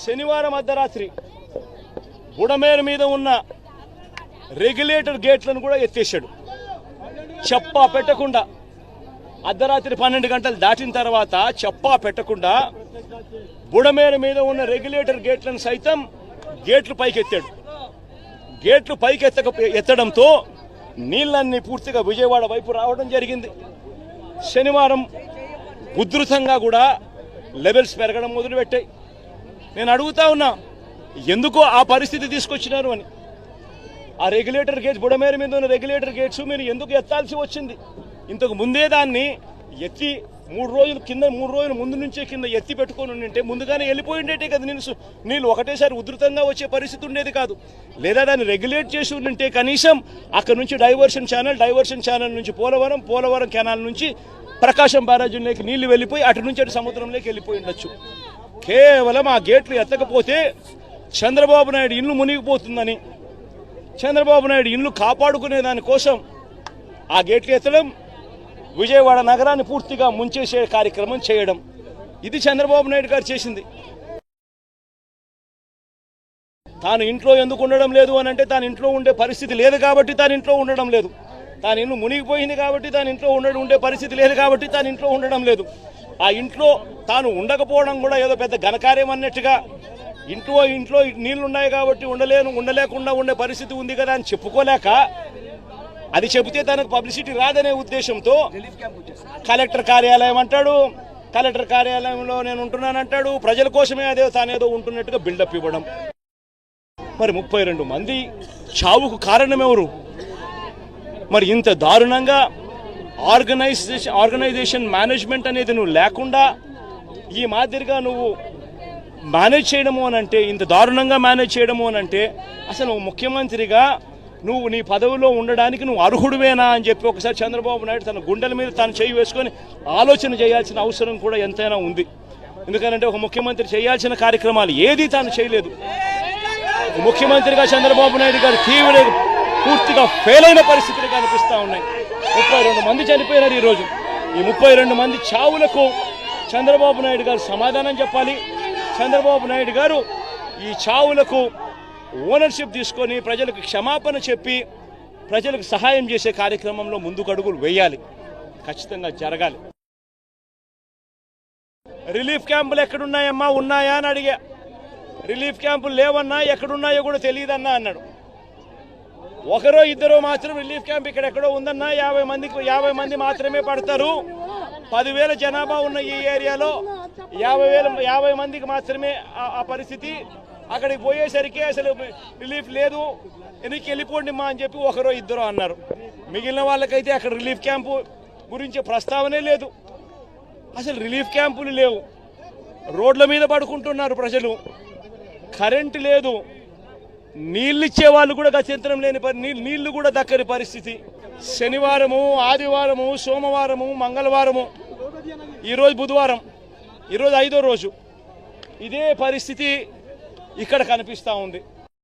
శనివారం అర్ధరాత్రి బుడమేరు మీద ఉన్న రెగ్యులేటర్ గేట్లను కూడా ఎత్తేసాడు చెప్పా పెట్టకుండా అర్ధరాత్రి పన్నెండు గంటలు దాటిన తర్వాత చెప్పా పెట్టకుండా బుడమేరు మీద ఉన్న రెగ్యులేటర్ గేట్లను సైతం గేట్లు పైకెత్తాడు. గేట్లు పైకెత్తక ఎత్తడంతో నీళ్ళన్నీ పూర్తిగా విజయవాడ వైపు రావడం జరిగింది. శనివారం ఉధృతంగా కూడా లెవెల్స్ పెరగడం మొదలుపెట్టాయి. నేను అడుగుతా ఉన్నా ఎందుకో ఆ పరిస్థితి తీసుకొచ్చినారు అని. ఆ రెగ్యులేటర్ గేట్స్ బుడమేరు మీద ఉన్న రెగ్యులేటర్ గేట్స్ మీరు ఎందుకు ఎత్తాల్సి వచ్చింది? ఇంతకు ముందే దాన్ని ఎత్తి మూడు రోజులు కింద మూడు రోజులు ముందు నుంచే కింద ఎత్తి పెట్టుకొని ఉండింటే ముందుగానే వెళ్ళిపోయిండేటే కదా నేను నీళ్ళు ఒకటేసారి ఉధృతంగా వచ్చే పరిస్థితి ఉండేది కాదు. లేదా దాన్ని రెగ్యులేట్ చేసి ఉండింటే కనీసం అక్కడ నుంచి డైవర్షన్ ఛానల్ డైవర్షన్ ఛానల్ నుంచి పోలవరం పోలవరం కెనాల్ నుంచి ప్రకాశం బ్యారేజీలోకి నీళ్ళు వెళ్ళిపోయి అటు నుంచి అటు సముద్రంలోకి వెళ్ళిపోయి ఉండొచ్చు. కేవలం ఆ గేట్లు ఎత్తకపోతే చంద్రబాబు నాయుడు ఇల్లు మునిగిపోతుందని. చంద్రబాబు నాయుడు ఇల్లు కాపాడుకునే దానికోసం ఆ గేట్లు ఎత్తడం విజయవాడ నగరాన్ని పూర్తిగా ముంచేసే కార్యక్రమం చేయడం. ఇది చంద్రబాబు నాయుడు గారు చేసింది. తాను ఇంట్లో ఎందుకు ఉండడం లేదు అని అంటే తాను ఇంట్లో ఉండే పరిస్థితి లేదు కాబట్టి తాను ఇంట్లో ఉండడం లేదు. తాను ఇల్లు మునిగిపోయింది కాబట్టి తాను ఇంట్లో ఉండడం ఉండే పరిస్థితి లేదు కాబట్టి తాను ఇంట్లో ఉండడం లేదు. ఆ ఇంట్లో తాను ఉండకపోవడం కూడా ఏదో పెద్ద ఘనకార్యం అన్నట్టుగా ఇంట్లో ఇంట్లో నీళ్ళున్నాయి కాబట్టి ఉండలేను ఉండలేకుండా ఉండే పరిస్థితి ఉంది కదా అని చెప్పుకోలేక అది చెబితే తనకు పబ్లిసిటీ రాదనే ఉద్దేశంతో కలెక్టర్ కార్యాలయం అంటాడు కలెక్టర్ కార్యాలయంలో నేను ఉంటున్నానంటాడు ప్రజల కోసమే అదే తానేదో ఉంటున్నట్టుగా బిల్డప్ ఇవ్వడం. మరి ముప్పై రెండు మంది చావుకు కారణం ఎవరు? మరి ఇంత దారుణంగా ఆర్గనైజేషన్ ఆర్గనైజేషన్ మేనేజ్మెంట్ అనేది నువ్వు లేకుండా ఈ మాదిరిగా నువ్వు మేనేజ్ చేయడము అని అంటే ఇంత దారుణంగా మేనేజ్ చేయడము అని అంటే అసలు ముఖ్యమంత్రిగా నువ్వు నీ పదవిలో ఉండడానికి నువ్వు అర్హుడువేనా అని చెప్పి ఒకసారి చంద్రబాబు నాయుడు తన గుండెల మీద తాను చేయి వేసుకొని ఆలోచన చేయాల్సిన అవసరం కూడా ఎంతైనా ఉంది. ఎందుకంటే ఒక ముఖ్యమంత్రి చేయాల్సిన కార్యక్రమాలు ఏది తాను చేయలేదు. ముఖ్యమంత్రిగా చంద్రబాబు నాయుడు గారు తీవ్ర పూర్తిగా ఫెయిల్ అయిన పరిస్థితులు కనిపిస్తూ ఉన్నాయి. ముప్పై రెండు మంది చనిపోయినారు ఈరోజు. ఈ ముప్పై రెండు మంది చావులకు చంద్రబాబు నాయుడు గారు సమాధానం చెప్పాలి. చంద్రబాబు నాయుడు గారు ఈ చావులకు ఓనర్షిప్ తీసుకొని ప్రజలకు క్షమాపణ చెప్పి ప్రజలకు సహాయం చేసే కార్యక్రమంలో ముందుకు అడుగులు వేయాలి. ఖచ్చితంగా జరగాలి. రిలీఫ్ క్యాంపులు ఎక్కడున్నాయమ్మా? ఉన్నాయా అని అడిగా. రిలీఫ్ క్యాంపులు లేవన్నా ఎక్కడున్నాయో కూడా తెలియదన్నా అన్నాడు. ఒకరో ఇద్దరు మాత్రం రిలీఫ్ క్యాంప్ ఇక్కడ ఎక్కడో ఉందన్నా యాభై మందికి యాభై మంది మాత్రమే పడతారు. పదివేల జనాభా ఉన్న ఈ ఏరియాలో యాభై వేల యాభై మందికి మాత్రమే ఆ- పరిస్థితి. అక్కడికి పోయేసరికి అసలు రిలీఫ్ లేదు. వెనక్కి వెళ్ళిపోండి మా అని చెప్పి ఒకరో ఇద్దరు అన్నారు. మిగిలిన వాళ్ళకైతే అక్కడ రిలీఫ్ క్యాంపు గురించి ప్రస్తావనే లేదు. అసలు రిలీఫ్ క్యాంపులు లేవు. రోడ్ల మీద పడుకుంటున్నారు ప్రజలు. కరెంటు లేదు. నీళ్ళు ఇచ్చే వాళ్ళు కూడా గత్యంతరం లేని పరి నీళ్ళు నీళ్ళు కూడా దక్కని పరిస్థితి. శనివారము ఆదివారము సోమవారము మంగళవారము. ఈరోజు బుధవారం. ఈరోజు ఐదో రోజు. ఇదే పరిస్థితి ఇక్కడ కనిపిస్తూ ఉంది.